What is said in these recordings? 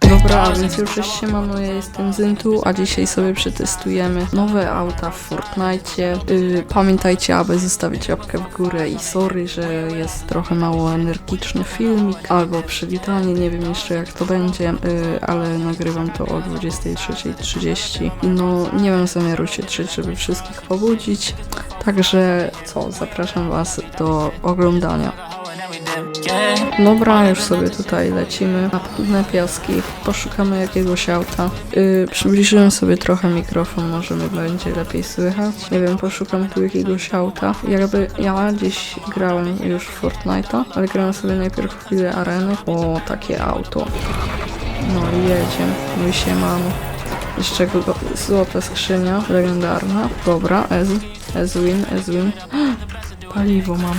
Dobra, a więc już cześć siemano, ja jestem Zyntu, a dzisiaj sobie przetestujemy nowe auta w Fortnite. Yy, pamiętajcie, aby zostawić łapkę w górę i sorry, że jest trochę mało energiczny filmik, albo przywitanie, nie wiem jeszcze jak to będzie, yy, ale nagrywam to o 23.30. No, nie mam zamiaru się drzeć, żeby wszystkich pobudzić, także co, zapraszam was do oglądania. Dobra, już sobie tutaj lecimy na płynne piaski. Poszukamy jakiegoś auta. Yy, przybliżyłem sobie trochę mikrofon, może mi będzie lepiej słychać. Nie wiem, poszukam tu jakiegoś auta. Jakby ja dziś grałem już w Fortnite'a, ale grałem sobie najpierw chwilę areny. O, takie auto. No i jedziemy. No i siemano. Jeszcze go, złota skrzynia, legendarna. Dobra, Ez, Ezwin, Ezwin. Paliwo mam.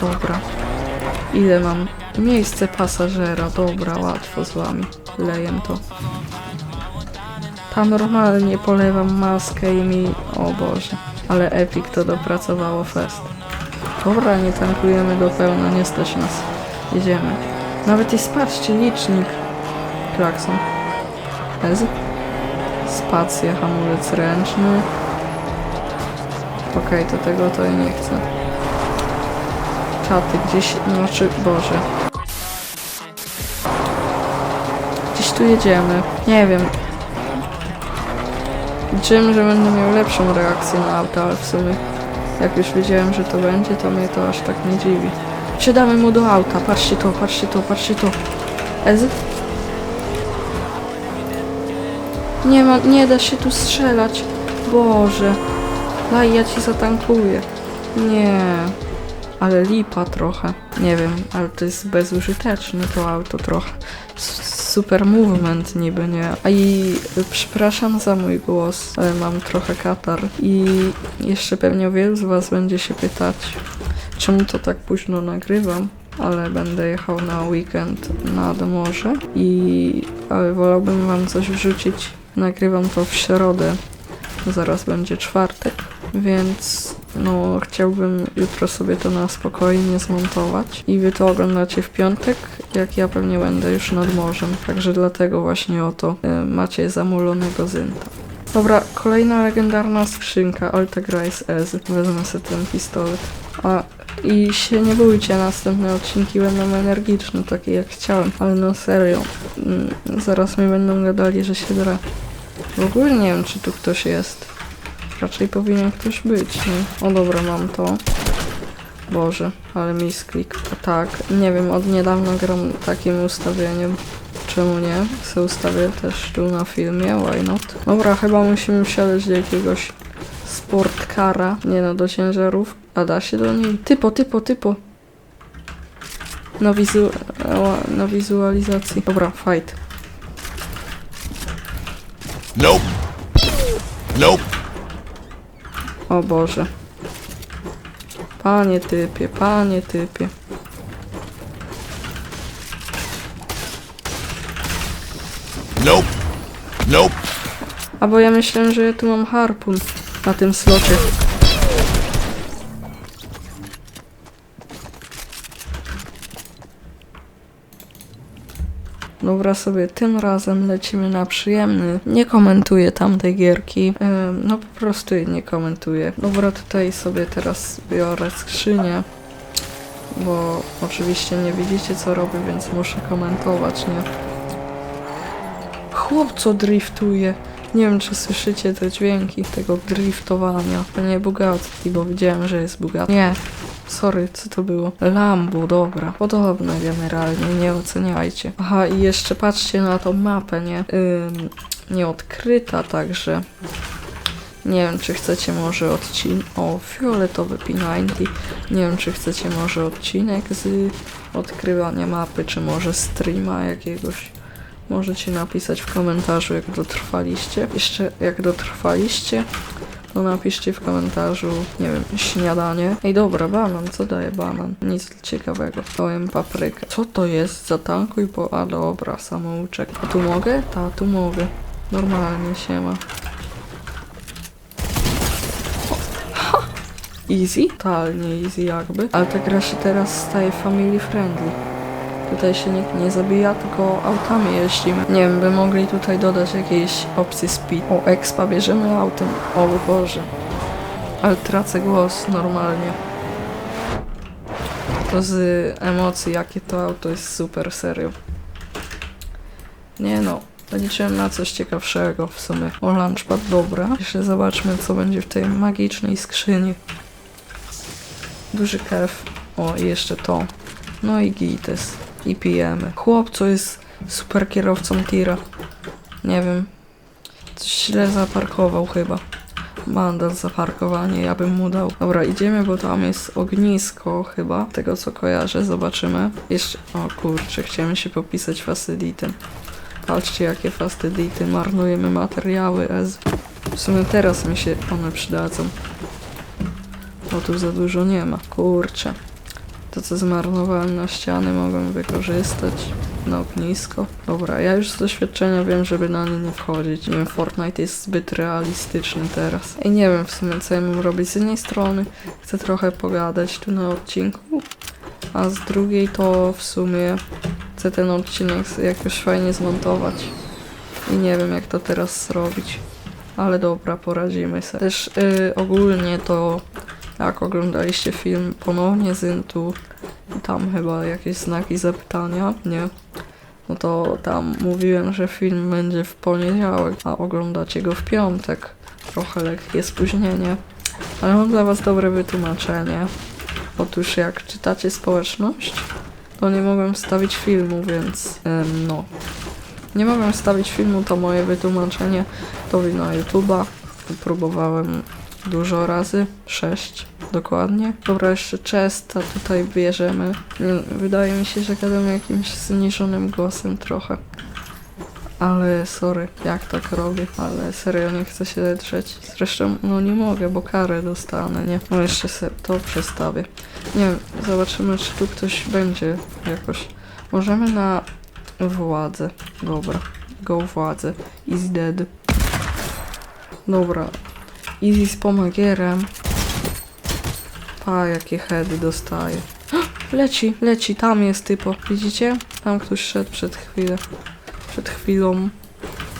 Dobra. Ile mam? Miejsce pasażera, dobra, łatwo z wami. Lejem to. Tam normalnie polewam maskę i mi... O Boże. Ale Epic to dopracowało fest. Dobra, nie tankujemy do pełna, nie stać nas. Jedziemy. Nawet jest, patrzcie, licznik. Klakson. Ez. Spacja, hamulec ręczny. Okej, to tego to ja nie chcę czaty gdzieś, znaczy, Boże. Gdzieś tu jedziemy. Nie wiem. Liczyłem, że będę miał lepszą reakcję na auto, ale w sumie jak już wiedziałem, że to będzie, to mnie to aż tak nie dziwi. Wsiadamy mu do auta. Patrzcie to, patrzcie to, patrzcie to. Ez? Nie ma, nie da się tu strzelać. Boże. Daj, ja ci zatankuję. Nie. Ale lipa trochę. Nie wiem, ale to jest bezużyteczne to auto trochę. Super movement niby, nie? A i przepraszam za mój głos, ale mam trochę katar. I jeszcze pewnie wielu z was będzie się pytać, czemu to tak późno nagrywam. Ale będę jechał na weekend nad morze i ale wolałbym wam coś wrzucić. Nagrywam to w środę. Zaraz będzie czwartek, więc no chciałbym jutro sobie to na spokojnie zmontować i wy to oglądacie w piątek, jak ja pewnie będę już nad morzem. Także dlatego właśnie oto y, macie zamulonego Zynta. Dobra, kolejna legendarna skrzynka, Altegra jest Ez. Wezmę sobie ten pistolet. A i się nie bójcie, następne odcinki będą energiczne, takie jak chciałem. Ale no serio, mm, zaraz mi będą gadali, że się dra. W ogóle nie wiem, czy tu ktoś jest. Raczej powinien ktoś być, nie? O dobra, mam to. Boże, ale misklik. Tak, nie wiem, od niedawna gram takim ustawieniem. Czemu nie? Se ustawię też tu na filmie, why not? Dobra, chyba musimy wsiadać do jakiegoś sportkara. Nie no, do ciężarów. A da się do niej? Typo, typo, typo. Na, wizu... na wizualizacji. Dobra, fight. Nope. Nope. O Boże. Panie typie, panie typie. Nope. Nope. A bo ja myślałem, że ja tu mam harpun na tym slocie. Dobra, sobie tym razem lecimy na przyjemny. Nie komentuję tamtej gierki. No po prostu jej nie komentuję. Dobra, tutaj sobie teraz biorę skrzynię. Bo oczywiście nie widzicie co robię, więc muszę komentować, nie? Chłop co driftuje. Nie wiem, czy słyszycie te dźwięki tego driftowania. To nie Bugatti, bo widziałem, że jest Bugatti. Nie. Sorry, co to było? Lambo, dobra. Podobne generalnie, nie oceniajcie. Aha, i jeszcze patrzcie na tą mapę, nie? Ym, nieodkryta także. Nie wiem, czy chcecie może odcinek... O, fioletowy P90. Nie wiem, czy chcecie może odcinek z odkrywania mapy, czy może streama jakiegoś. Możecie napisać w komentarzu, jak dotrwaliście. Jeszcze jak dotrwaliście, to napiszcie w komentarzu, nie wiem, śniadanie. Ej, dobra, banan, co daje banan? Nic ciekawego. Dałem paprykę. Co to jest? Zatankuj po... A dobra, samouczek. A tu mogę? Ta, tu mogę. Normalnie się ma. Easy? Totalnie easy jakby. Ale ta gra się teraz staje family friendly. Tutaj się nikt nie zabija, tylko autami jeździmy. Nie wiem, by mogli tutaj dodać jakieś opcje speed. O, expa bierzemy autem. O Boże. Ale tracę głos normalnie. To z emocji, jakie to auto jest super, serio. Nie no, liczyłem na coś ciekawszego w sumie. O, launchpad, dobra. Jeszcze zobaczmy, co będzie w tej magicznej skrzyni. Duży kef. O, i jeszcze to. No i gites. I pijemy. Chłop, co jest super kierowcą tira. Nie wiem. Coś źle zaparkował chyba. Mandat za parkowanie, ja bym mu dał. Dobra, idziemy, bo tam jest ognisko chyba. Tego co kojarzę, zobaczymy. Jeszcze. O kurczę, chciałem się popisać fastyditem. Patrzcie, jakie fastydity. Marnujemy materiały Ez. W sumie teraz mi się one przydadzą. Bo tu za dużo nie ma. Kurczę. To co zmarnowałem na ściany mogłem wykorzystać na ognisko. Dobra, ja już z doświadczenia wiem, żeby na nie nie wchodzić. Nie wiem, Fortnite jest zbyt realistyczny teraz. I nie wiem w sumie co ja mam robić. Z jednej strony chcę trochę pogadać tu na odcinku, a z drugiej to w sumie chcę ten odcinek jakoś fajnie zmontować. I nie wiem jak to teraz zrobić. Ale dobra, poradzimy sobie. Też y, ogólnie to jak oglądaliście film ponownie z Intu tam chyba jakieś znaki zapytania, nie? No to tam mówiłem, że film będzie w poniedziałek, a oglądacie go w piątek. Trochę lekkie spóźnienie, ale mam dla was dobre wytłumaczenie. Otóż jak czytacie społeczność, to nie mogłem wstawić filmu, więc em, no. Nie mogłem wstawić filmu, to moje wytłumaczenie to na YouTube'a. Próbowałem dużo razy, sześć dokładnie. Dobra, jeszcze Chesta tutaj bierzemy. Wydaje mi się, że gadam jakimś zniżonym głosem trochę. Ale sorry, jak tak robię, ale serio nie chcę się drzeć. Zresztą, no nie mogę, bo karę dostanę, nie? No jeszcze sobie to przestawię. Nie wiem, zobaczymy, czy tu ktoś będzie jakoś. Możemy na władzę. Dobra, go władzę. Is dead. Dobra, Easy z pomagierem. Pa, jakie heady dostaje. Leci, leci, tam jest typo. Widzicie? Tam ktoś szedł przed chwilę. Przed chwilą.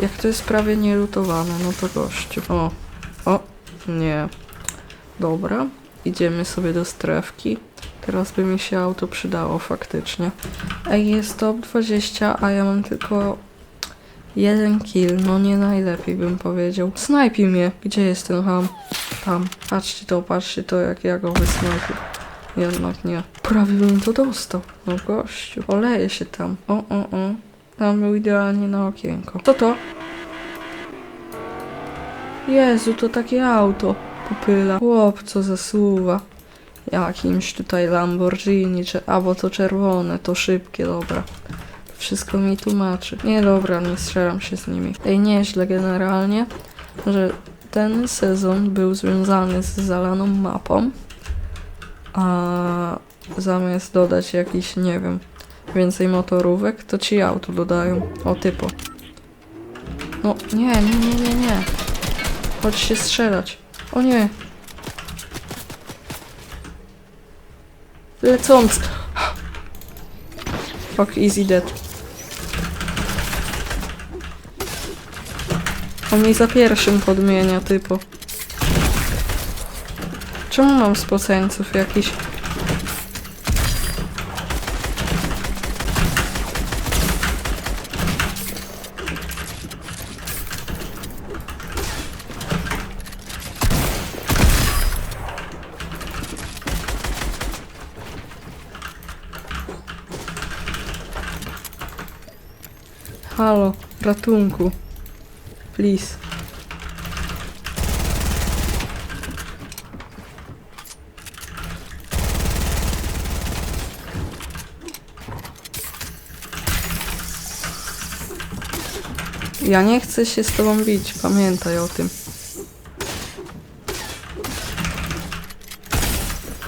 Jak to jest prawie nielutowane, no to gościu. O, o, nie. Dobra, idziemy sobie do strefki. Teraz by mi się auto przydało faktycznie. Ej, jest top 20, a ja mam tylko Jeden kill, no nie najlepiej bym powiedział. Snajpi mnie. Gdzie jest ten ham? Tam. Patrzcie to, patrzcie to, jak ja go wysnajpię. Jednak nie. Prawie bym to dostał. No gościu. Oleje się tam. O, o, o. Tam był idealnie na okienko. Co to? Jezu, to takie auto. Popyla. Chłop, co zasuwa. Jakimś tutaj Lamborghini, czy... albo to czerwone, to szybkie, dobra. Wszystko mi tłumaczy. Nie dobra, nie strzelam się z nimi. Ej, nieźle generalnie, że ten sezon był związany z zalaną mapą, a zamiast dodać jakiś, nie wiem, więcej motorówek, to ci auto dodają. O, typo. No, nie, nie, nie, nie, nie. Chodź się strzelać. O nie. Lecąc. Fuck, easy dead. On mi za pierwszym podmienia typu. Czemu mam spoceńców jakiś? Halo, ratunku. Please. Ja nie chcę się z tobą bić, pamiętaj o tym.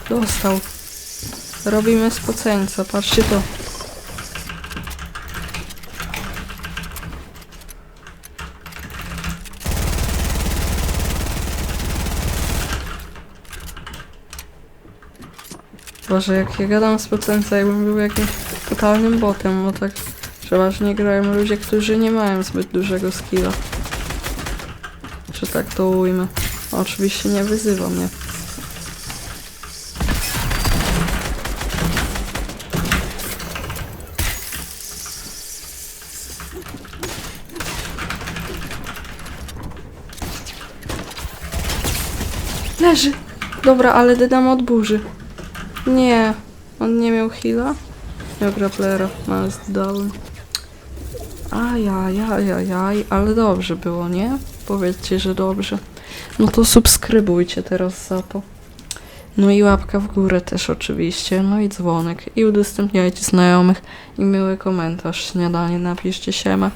Dostał. Robimy spoceńca, patrzcie to. Boże, jak ja gadam z spoceńca, jakbym był jakimś totalnym botem, bo tak przeważnie grają ludzie, którzy nie mają zbyt dużego skilla. Że tak to ujmę. Oczywiście nie wyzywa mnie. Leży! Dobra, ale dodam od burzy. Nie, on nie miał heala? Miał grapplera, jest down. Ajajajajaj, ale dobrze było, nie? Powiedzcie, że dobrze. No to subskrybujcie teraz za to. No i łapka w górę też oczywiście, no i dzwonek. I udostępniajcie znajomych. I miły komentarz, śniadanie napiszcie siema.